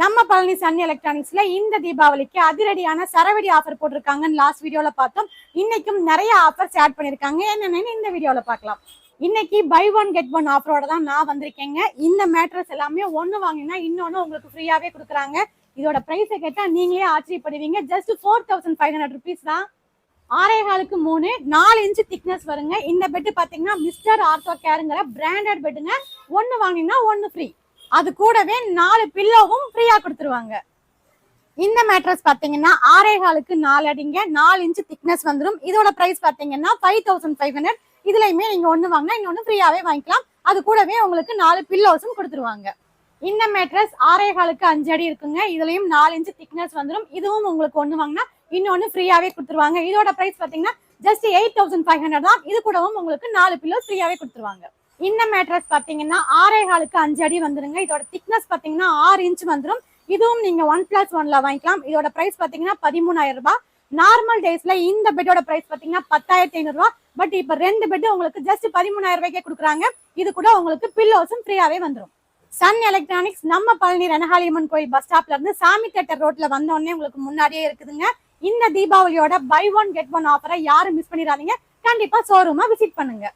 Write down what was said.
நம்ம பழனி சன் எலக்ட்ரானிக்ஸ்ல இந்த தீபாவளிக்கு அதிரடியான சரவெடி ஆஃபர் போட்டிருக்காங்கன்னு லாஸ்ட் வீடியோல பார்த்தோம். இன்னைக்கும் நிறைய ஆஃபர்ஸ் ஆட் பண்ணிருக்காங்க என்னென்னு இந்த வீடியோல பார்க்கலாம். இன்னைக்கு பை ஒன் கெட் ஒன் ஆஃபரோட தான் நான் வந்திருக்கேங்க. இந்த மேட்ரஸ் எல்லாமே ஒன்னு வாங்கினா இன்னொன்று உங்களுக்கு ஃப்ரீயாவே கொடுக்குறாங்க. இதோட ப்ரைஸை கேட்டால் நீங்களே ஆச்சரியப்படுவீங்க. Just four thousand five hundred rupees தான். ஆறே காலுக்கு மூணு நாலு இன்ச்சு திக்னஸ் வருங்க. இந்த பெட்டு பார்த்தீங்கன்னா மிஸ்டர் ஆர்த்தோ கேருங்கிற பிராண்டட் பெட்டுங்க ஒன்று வாங்கினீங்கன்னா ஒன்று ஃப்ரீ அது கூடவே நாலு பில்லோவும் ஃப்ரீயா கொடுத்துருவாங்க. இந்த மேட்ரஸ் பாத்தீங்கன்னா ஆறே காலுக்கு நாலு அடிங்க நாலு இன்ச்சு திக்னஸ் வந்துடும் இதோட பிரைஸ் பாத்தீங்கன்னா ஃபைவ் தௌசண்ட் ஃபைவ் ஹண்ட்ரட் இதுலயுமே நீங்க ஒண்ணு வாங்கினா இன்னொன்னு ஃப்ரீயாவே வாங்கிக்கலாம். அது கூடவே உங்களுக்கு நாலு பில்லோஸும் கொடுத்துருவாங்க. இந்த மேட்ரஸ் ஆறே காலுக்கு அஞ்சு அடி இருக்குங்க. இதுலயும் நாலு இன்ச்சு திக்னஸ் வந்துடும் இதுவும் உங்களுக்கு ஒண்ணு வாங்கினா இன்னொன்னு ஃப்ரீயாவே கொடுத்துருவாங்க. இதோட பிரைஸ் பாத்தீங்கன்னா just eight thousand five hundred தான். இது கூடவும் உங்களுக்கு நாலு பில்லோ ஃப்ரீயாவே கொடுத்துருவாங்க. இந்த மேட்ரஸ் பார்த்தீங்கன்னா ஆறே காலுக்கு அஞ்சு அடி வந்துருங்க. இதோட திக்னஸ் பார்த்தீங்கன்னா ஆறு இன்ச் வந்துடும் இதுவும் நீங்க ஒன் பிளஸ் ஒன்ல வாங்கிக்கலாம். இதோட பிரைஸ் பார்த்தீங்கன்னா பதிமூணாயிரம் ரூபாய். நார்மல் டேஸ்ல இந்த பெட்டோட பிரைஸ் பாத்தீங்கன்னா பத்தாயிரத்தி ஐநூறு ரூபா பட் இப்ப ரெண்டு பெட் உங்களுக்கு ஜஸ்ட் பதிமூணாயிரம் ரூபாய்க்கே கொடுக்குறாங்க. இது கூட உங்களுக்கு பில்லோஸும் ஃப்ரீயாவே வந்துடும் சன் எலக்ட்ரானிக்ஸ் நம்ம பழனி ரணகாளியம்மன் கோயில் பஸ் ஸ்டாப்ல இருந்து சாமி தேட்டர் ரோட்ல வந்தோடனே உங்களுக்கு முன்னாடியே இருக்குதுங்க. இந்த தீபாவளியோட பை ஒன் கெட் ஒன் ஆஃபரை யாரும் மிஸ் பண்ணிடாதீங்க. கண்டிப்பா ஷோரூமா விசிட் பண்ணுங்க.